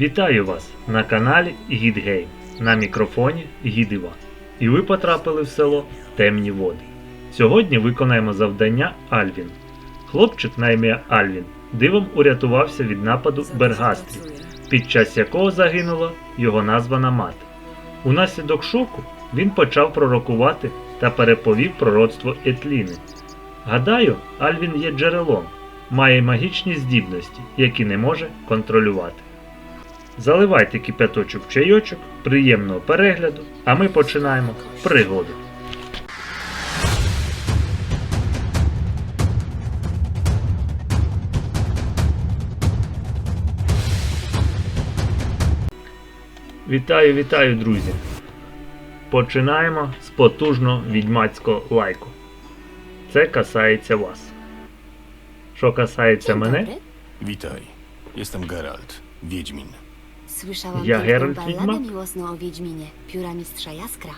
Вітаю вас на каналі Гідгейм. На мікрофоні Гід. І ви потрапили в село Темні Води. Сьогодні виконаємо завдання Альвін. Хлопчик на ім'я Альвін дивом урятувався від нападу бергастрів, під час якого загинула його названа мати. Унаслідок шоку він почав пророкувати та переповів пророцтво Етліни. Гадаю, Альвін є джерелом, має магічні здібності, які не може контролювати. Заливайте кипяточок в чайочок, приємного перегляду, а ми починаємо пригоду. Вітаю, вітаю, друзі! Починаємо з потужного відьмацького лайку. Це касається вас. Що касається мене. Witaj, jestem Geralt, Wiedźmin. Słyszałam Ja, Geralt balladę Wiedźmak? miłosną o Wiedźminie, pióra mistrza Jaskra.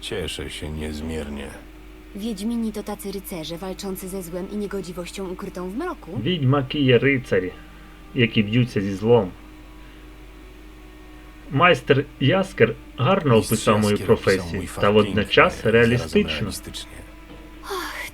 Cieszę się niezmiernie. Wiedźmini to tacy rycerze walczący ze złem i niegodziwością ukrytą w mroku. відьмаки є рицарі, які б'ються зі злом. Майстер Яскер гарно описав мою професію та водночас реалістично. zarazem.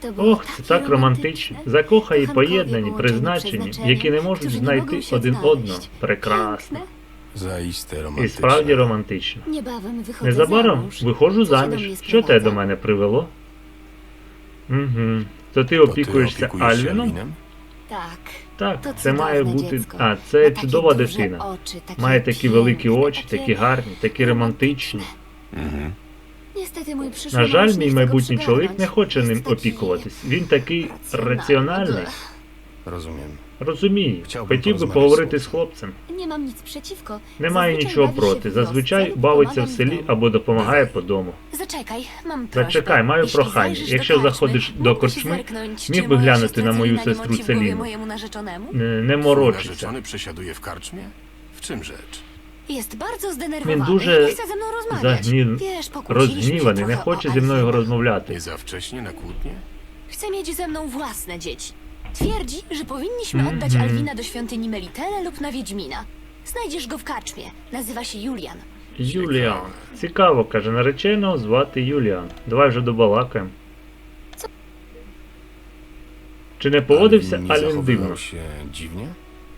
To było Ох, це takie так романтично. Закохані, Коханкові поєднані, поłączeni призначені, przeznaczeniem, які не можуть którzy nie знайти mogą się один znaleźć. одного. Прекрасно. Piękne. Zaiste І справді романтично. Niebawem wychodzę Незабаром замуж. виходжу Co cię do заміж. Що те до мене привело? Угу. То ти To ty опікуєшся Альвіном? Tak. Так, To це має бути. dziecko. А, це takie чудова дитина. Oczy, takie Має такі великі очі, такі гарні, такі романтичні. Niestety mój przyszły На жаль, мій майбутній чоловік не хоче ним опікуватись. Він такий раціональний. Rozumiem. Розумію. Chciałbym Хотів би porozmawiać поговорити з з хлопцем. Nie mam nic przeciwko. Немає Zazwyczaj нічого bawi się проти. w Зазвичай wiosce lub бавиться в pomaga селі domu. або допомагає по дому. Zaczekaj, mam Зачекай, prośbę. маю Jeśli прохання. zajrzysz Якщо do karczmy, заходиш до mógłbyś корчми, zerknąć, czy глянути на мою сестру mojemu narzeczonemu? Не, морочиться. narzeczony przesiaduje w karczmie? W czym rzecz? Jest bardzo zdenerwowany. Він дуже nie chce ze mną rozmawiać. загнів... Wiesz, pokłóciliśmy się розгніваний, не trochę хоче зі мною розмовляти. Nie za wcześnie na kłótnie? Chce mieć ze mną własne dzieci. Twierdzi, że powinniśmy oddać Mhm. Alwina do świątyni Melitele lub na Wiedźmina. Znajdziesz go w karczmie. Nazywa się Julian. Юліан. Цікаво, каже, нареченого звати Юліан. Давай вже добалакаємо. Чи не поводився Alwin nie Альвін zachowywał дивно? się dziwnie?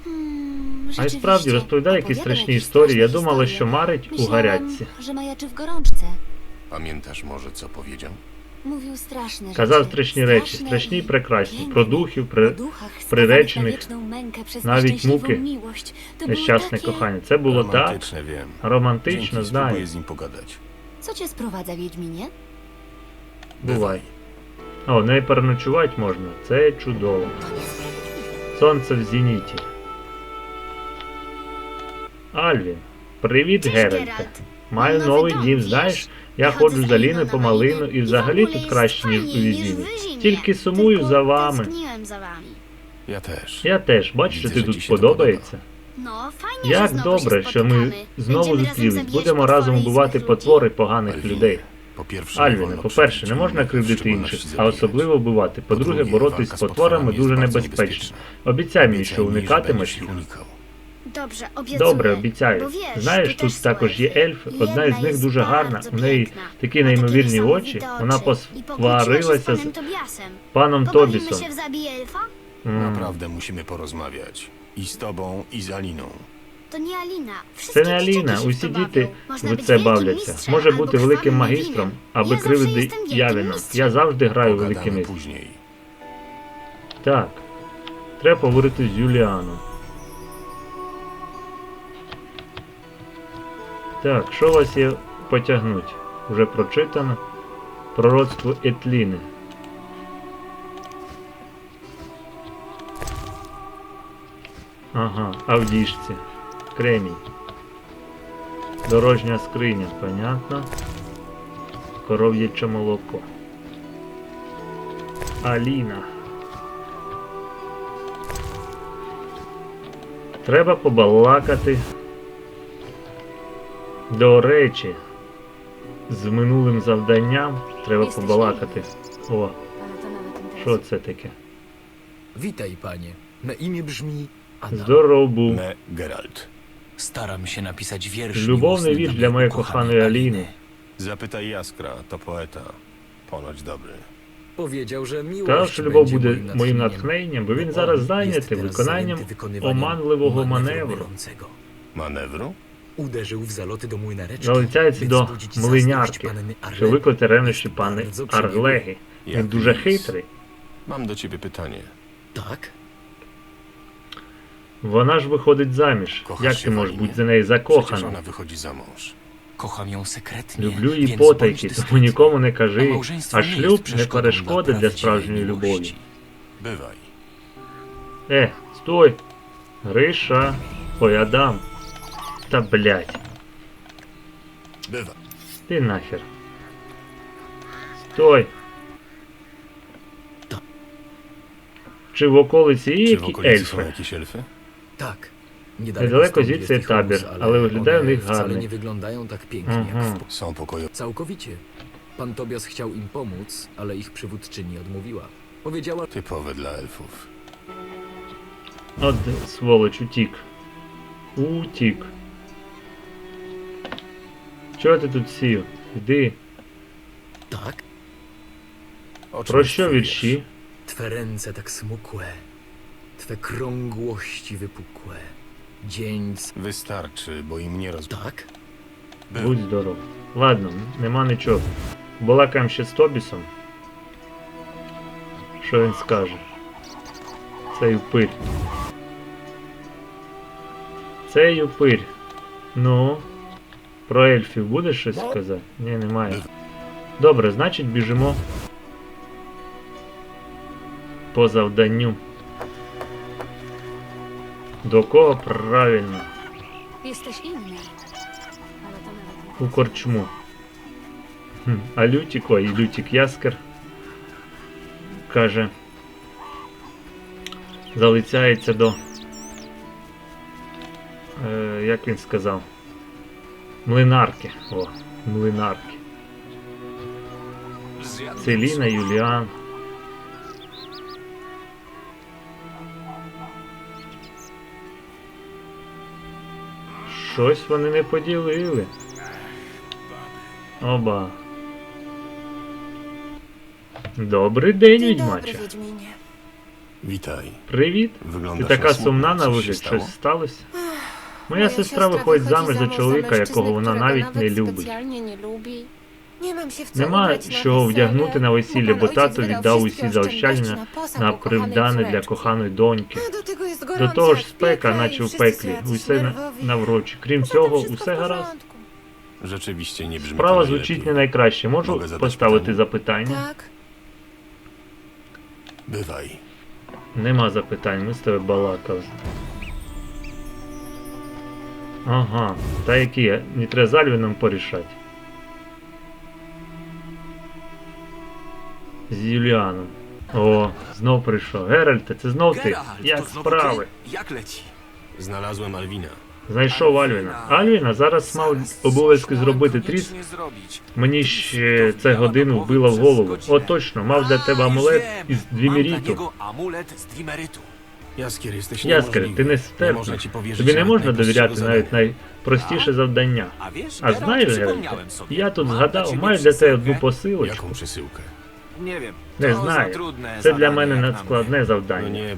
Hmm, А й rzeczywiście. справді розповідає якісь Opowiadał страшні jakieś історії. Я straszne думала, historie. що марить у Myślałam, гарячці. że majaczy w gorączce. Pamiętasz może, co powiedział? Казав страшні речі, страшні і прекрасні, про духів, O про приречених, навіть муки. Нещасне кохання. Це було так романтично, знаю. Co cię sprowadza, Wiedźminie? Бувай. О, в неї переночувати можна. Це чудово. Сонце в зеніті. Альвін, привіт, Геральте. Маю новий дім, знаєш, я ходжу за Ліною по малину і взагалі тут краще, ніж у Візіні. Тільки сумую за вами. Ja też. Я теж бачу, що ти тут подобається. Że Як добре, що ми знову зустрілись. Будемо разом і убивати потвори поганих людей. Альвіне, по-перше, не можна кривдити інших, а особливо вбивати. По-друге, боротись з потворами дуже небезпечно. Обіцяй мені, що уникатимеш їх. Dobrze, obiecuję. Добре, обіцяю. Bo wiesz, Знаєш, тут також є ельфи. Одна із Jedna них дуже гарна. У неї такі неймовірні очі. oczy. Вона się z посварилася з Tobiasem. паном Тобісом. się w zabije elfa? Naprawdę musimy porozmawiać. I z tobą, i z Aliną. To nie Alina. Wszystkie Це не dzieciaki Аліна, się w усі to діти bawią. Można в być це wielkim бавляться. mistrzem Може albo бути великим krwawym магістром, аби Ja zawsze кривди jestem wielkim явином. mistrzem. Я завжди граю Pogadamy później. Так. Треба поговорити з Юліаном. Так, що вас є потягнуть? Уже прочитано. Пророцтво Етліни. Ага, а в. Кремінь. Дорожня скриня, понятно. Коров'яче молоко. Аліна. Треба побалакати. До речі, з минулим завданням треба побалакати. О, що це таке? Witaj, panie. Na imię brzmi Anna. Здоров був. Me Geralt. Staram się napisać wiersz Любовний miłosny вірш dla для mojej моєї коханої Аліни. Zapytaj Jaskra, to poeta. Ponoć dobry. Powiedział, że miłość Сказав, що любов będzie буде моїм натхненням, бо він зараз зайнятий виконанням оманливого маневру. Manewru? Uderzył w zaloty do młynareczki, Залицяється до млинярки, що викликати ревнощі пани. Арлеги. Він Jak дуже хитрий. Mam do ciebie pytanie. Tak? Вона ж виходить заміж. Kochasz Як ти можеш бути за Przecież закоханим? ona wychodzi za mąż. Kocham ją sekretnie, Люблю її więc bądź потайки, тому нікому не A кажи. А nie jest шлюб не przeszkodą перешкода для prawdziwej справжньої любові. miłości. Bywaj. Е, стой! Гриша, ой, Адам. Та блять, Bywaj. ти нахер. Стой! Та- Чи в околиці є Czy w які okolicy są ельфи? jakieś elfy? Tak. Niedaleko stąd звідси jest ich табір, obóz, але виглядає в one них wcale гарний. nie wyglądają tak pięknie Mhm. jak w... Są pokoje. Całkowicie. Pan Tobias chciał im pomóc, ale ich przywódczyni odmówiła. Powiedziała, Typowe dla elfów. От сволоч, утік. Утік. Чого ти тут сів? Tak, O czym Про що wiersz? twe ręce tak smukłe, twe krągłości wypukłe. Dzień... s- Wystarczy, bo im nie roz... Tak? Будь здоров. Ладно, нема нічого. Балакаємо ще з Тобісом. Що він скаже? Цей упирь. Цей упирь. Ну. Про ельфів будеш щось сказати? Ні, немає. Добре, значить біжимо. По завданню. До кого правильно? У корчму. А Лютік, ой, Лютік Яскер каже, залицяється до. Е, як він сказав? Млинарки. О, млинарки. Целіна, Юліан. Щось вони не поділили. Оба. Добрий день, відьмача. Wiedźminie. Witaj. Привіт. Ти така сумна на вигляд, щось сталося? Моя сестра виходить заміж за чоловіка, якого вона навіть не любить. Нема чого вдягнути на весілля, бо тато віддав усі заощадження на привдане для коханої доньки. Jest До того ж спека, наче в пеклі, усе на- наврочі. Крім цього, усе гаразд. Rzeczywiście nie brzmi Справа to звучить не najlepiej. найкраще. Можу Mogę поставити запитання? Bywaj. Нема запитань, ми з тобою балакали. Ага, та які? Не треба з Альвіном порішати. З Юліаном. О, знов прийшов. Геральте, це знов ти. Як справи? ty? Jak leci? Znalazłem Alwina. Знайшов Альвіна. Альвіна зараз мав обов'язки зробити тріс. Мені ще це годину вбило в голову. О, точно, мав для тебе амулет із двіміріту. Takiego amulet z Dwimerytu. Jaskier, jesteś Яскер, ти не стерпний. Тобі не можна довіряти навіть найпростіше завдання. А знаєш, Геральте, я тут згадав, маю для тебе одну посилочку. Не знаю. Це для мене надскладне завдання.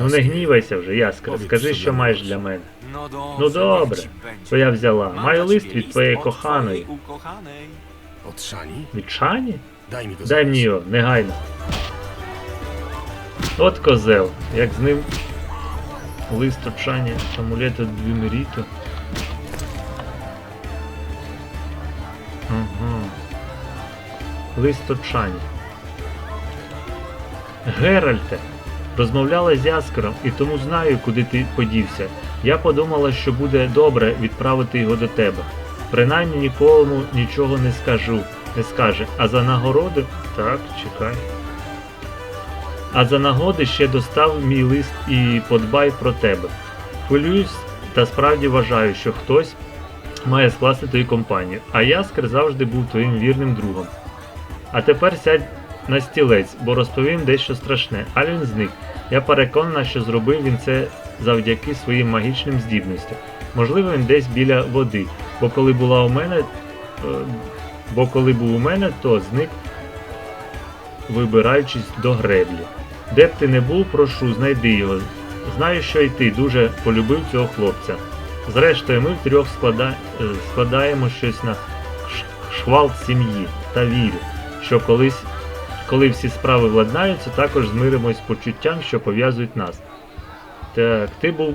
Ну не гнівайся вже, Яскер. Скажи, що маєш для мене. Ну добре, то я взяла. Маю лист від твоєї коханої. Від Шані? Дай мені його, негайно. От козел, як з ним лист Шані, амулет від. Ага. Лист Шані. Геральте, розмовляла з Яскером і тому знаю, куди ти подівся. Я подумала, що буде добре відправити його до тебе. Принаймні нікому нічого не скажу, не скаже. А за нагороди. Так, чекай. А за нагоди ще достав мій лист і подбай про тебе. Хвилююсь та справді вважаю, що хтось має скласти твою компанію, а Яскер завжди був твоїм вірним другом. А тепер сядь на стілець, бо розповім дещо страшне. А він зник. Я переконана, що зробив він це завдяки своїм магічним здібностям. Можливо, він десь біля води. Бо коли була у мене. е, Бо коли був у мене, то зник, вибираючись до греблі. Де б ти не був, прошу, знайди його. Знаю, що і ти дуже полюбив цього хлопця. Зрештою, ми втрьох склада... е, складаємо щось на ш- швалт сім'ї та вірю, що колись, коли всі справи владнаються, також змиримось з почуттям, що пов'язують нас. Так, ти був.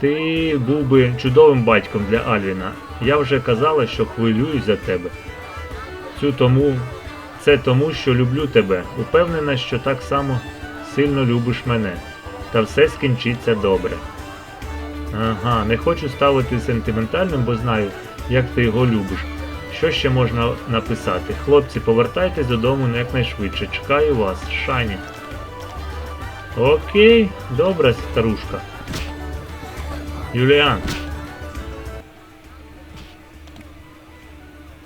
Ти був би чудовим батьком для Альвіна. Я вже казала, що хвилююсь за тебе. Цю тому. Це тому, що люблю тебе. Упевнена, що так само сильно любиш мене. Та все скінчиться добре. Ага, не хочу ставити сентиментальним, бо знаю, як ти його любиш. Що ще можна написати? Хлопці, повертайтесь додому якнайшвидше. Чекаю вас, Шані. Окей, добре, старушка. Юліан.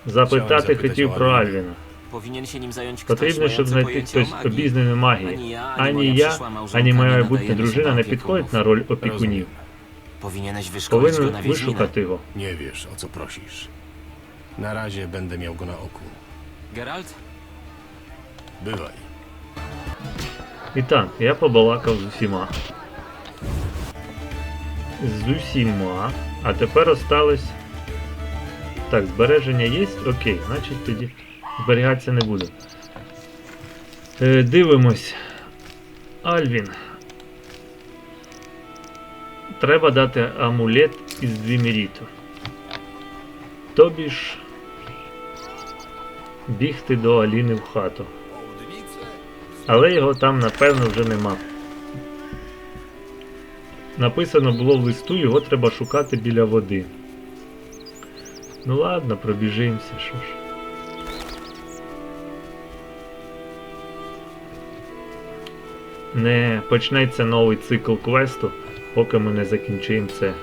Запитати хотів про. Альвіна. Powinien się nim zająć ktoś Потрібно, щоб знайти pojęcie хтось magii. обізнаний Ani магії. ja, ani Ані moja я, przyszła małżonka ані nie моя nadajemy майбутня się дружина do не підходять на роль опікунів. Powinieneś wyszkolić go Повинен Wiedźmina. вишукати його. Nie wiesz, o co prosisz. Na razie będę miał go na oku. Geralt? Bywaj. І так, я побалакав з усіма. З усіма. А тепер осталось. Так, збереження є? Окей, значить тоді зберігатися не буду. Е, дивимось. Альвін. Треба дати амулет із двіміріту. Тобі ж бігти до Аліни в хату. Але його там напевно вже нема. Написано було в листу, його треба шукати біля води. Ну ладно, пробіжимося, що ж. Не почнеться новий цикл квесту, поки ми не закінчимо це.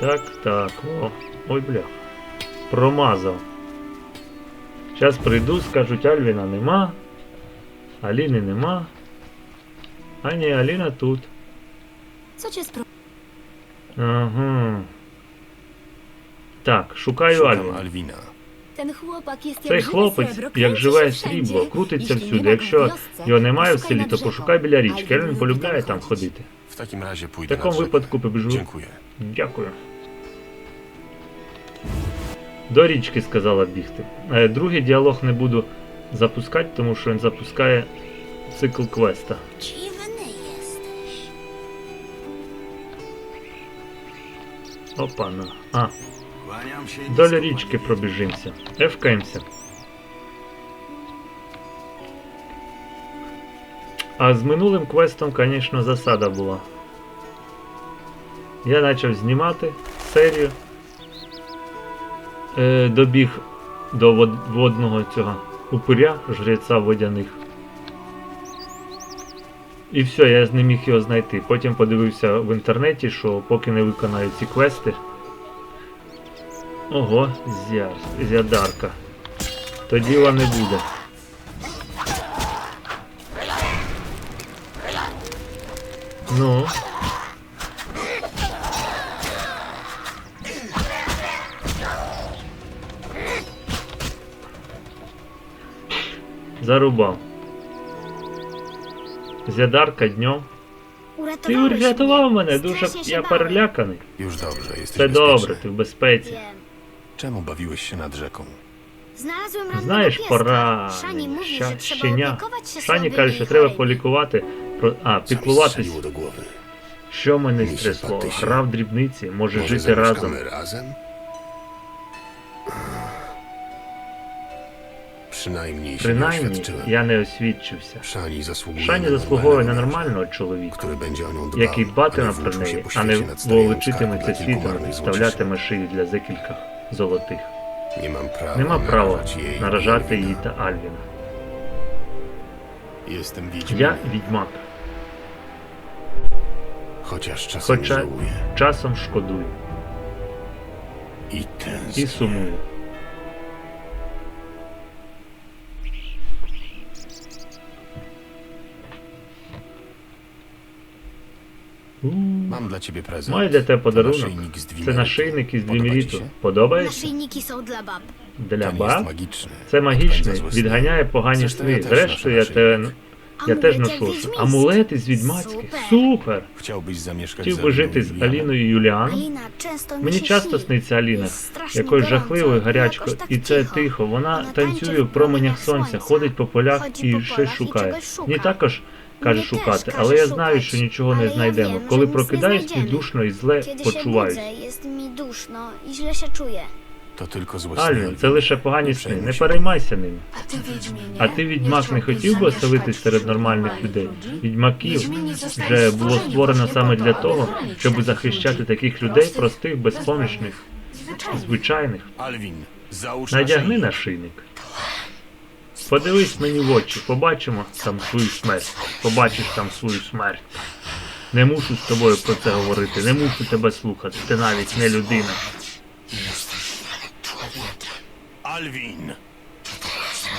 Так, так, о. Ой, бля. Промазав. Зараз прийду, скажуть, Альвіна нема. Аліни нема. А ні, Аліна тут. Ага. Так, шукаю Szukam Альвіна. Цей хлопець, як живе срібло, крутиться всюди. Якщо його немає в селі, то пошукай біля річки. Він полюбляє там ходити. В такому випадку побіжу. Дякую. До річки сказала бігти. Е, Другий діалог не буду запускати, тому що він запускає цикл квеста. Dziwny. Опа, на. А, Доля річки пробіжимося. Ефкаємося. А з минулим квестом, звісно, засада була. Я почав знімати серію. Е, добіг до водного цього упиря, жреця водяних. І все, я не міг його знайти. Потім подивився в інтернеті, що поки не виконаю ці квести, Ого, зяр, зядарка. То діла не буде. Ну. Зарубав. Зядарка днем. Ти врятував мене, дуже я переляканий. Це добре, ти в безпеці. Czemu bawiłeś się nad rzeką? Znalazłem rannego Знаєш, pieska. пора Szani mówi, ща- że trzeba щеня. opiekować się Шані каже, що треба полікувати. Про... А, Co mi піклуватись. strzeliło do głowy? Що мене Місі стрясло? Гра в дрібниці, може Może жити разом. zamieszkamy razem? Przynajmniej się nie Принаймні, oświadczyłem. я не освідчився. Szani zasługuje Шані na заслуговує на normalnego нормального чоловіка, który będzie o nią dbał, який a nie дбатиме про włóczył się неї, po а не волочитиметься dla світом, kilku marnych вставлятиме шию для декілька золотих. Нема права наражати її та Альвіна. Я відьмак, хоча часом шкодую і сумую. Mam dla ciebie prezent. Тебе To подарунок. naszyjnik z Це Dwimerytu. нашийник із Podoba ci Двіміріту. się? Подобається? Naszyjniki są dla bab. Для Ten jest баб? magiczny. Це Odpędza магічний, złe sny. відганяє погані сни. ja też Зрештою, я noszę те, я теж ношу. Амулети з відьмацьких. Супер. Супер! Chciałbyś zamieszkać Хотів би жити з Аліною і Юліаном. Alina często mi Мені się часто śni. сниться Аліна, Jest strasznie якою gorąco жахливою і гарячко, jakoś tak і це cicho. тихо. Вона Вона танцює в променях сонця, ходить по полях і щось шукає. шукає. Мені також каже шукати, але я знаю, що нічого не знайдемо. Коли прокидаюсь, і znajdziemy. душно і зле. To tylko złe sny. Альвін, це лише погані сни. Не переймайся ними. А ти, відьмак, не хотів би оселитись серед нормальних людей? Відьмаків вже було створено саме для того, щоб захищати таких людей, простих, безпомічних, звичайних. Надягни нашийник. Подивись мені в очі, побачимо там свою смерть. Побачиш там свою смерть. Не мушу з тобою про це говорити, не мушу тебе слухати. Ти навіть не людина. Alwin!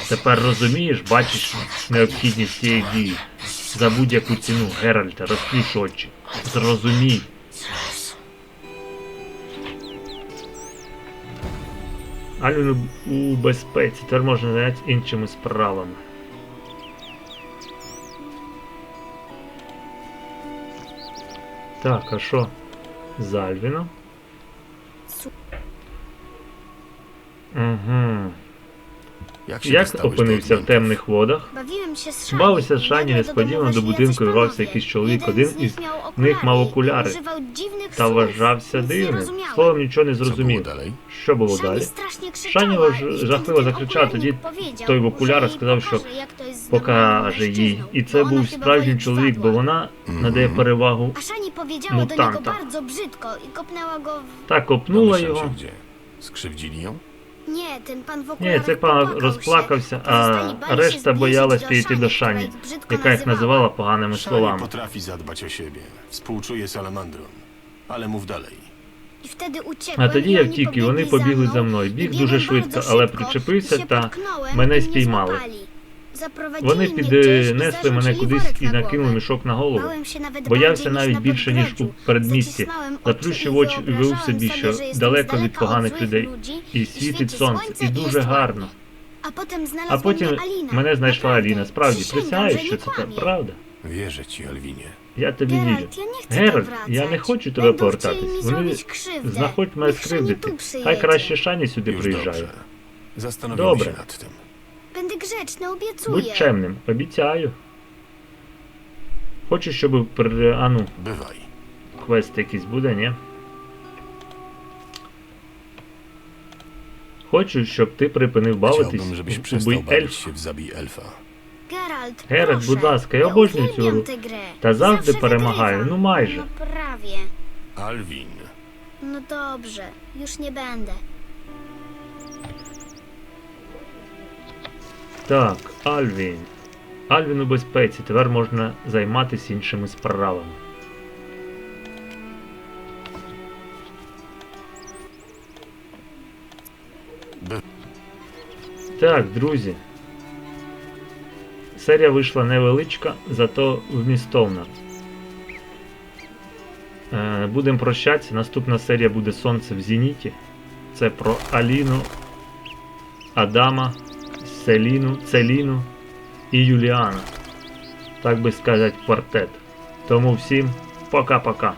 Тепер розумієш, бачиш необхідність цієї дії. За будь-яку ціну, Геральте, розплющ очі. Зрозумій. Альвін у у безпеці, тепер можна навіть іншими справами. Так, а що? З Альвіном? Угу. Як опинився в темних водах? Бавився з Шані несподівано до будинку вірвався якийсь чоловік, Jeden один z із них мав окуляри та вважався дивним. Словом нічого не зрозумів. Що було далі? Шані жахливо закричав, тоді той в окулярах сказав, що покаже їй. І це був справжній чоловік, бо вона надає перевагу. W... Так копнула його. się ten pan w Ні, цей пан розплакався, się. а решта боялась підійти до Шані, яка їх називала поганими Szani словами. potrafi zadbać o siebie. Współczuję salamandrom. Ale mów dalej. А тоді я втік, і вони побігли za за mną. мною. Біг дуже швидко, але причепився się та мене спіймали. Вони піднесли мене кудись і накинули мішок на голову. Боявся навіть більше, ніж у передмісті. Заплющив очі і wyobrażałem собі, що далеко від поганих людей і світить сонце, і дуже гарно. А потім mnie Alina. мене знайшла. Аліна. Справді, присягаю, що це правда. Ci, Alwinie. Я тобі вірю. Геральт, я не хочу тебе повертатись. Вони знаходять мене скривдити. Хай краще Шані сюди приїжджає. dobrze. Obiecuję. Будь чемним, обіцяю. Хочу, щоб при... А ну, Bywaj. квест якийсь буде, ні? Хочу, щоб ти припинив бавитись Chciałbym, żebyś у przestał бій bawić ельф. się w zabij elfa. Geralt, Geralt, proszę. будь ласка, я обожнюю цю uwielbiam гру. tę grę. Та завжди Zawsze перемагаю, wygrywam. ну майже. No prawie. Alwin. No dobrze, już nie będę. Так, Альвін. Альвін у безпеці. Тепер можна займатися іншими справами. Так, друзі. Серія вийшла невеличка, зато вмістовна. Е, Будемо прощатися. Наступна серія буде Сонце в Зеніті. Це про Аліну, Адама, Селіну, Целіну і Юліана. Так би сказати, квартет. Тому всім пока-пока.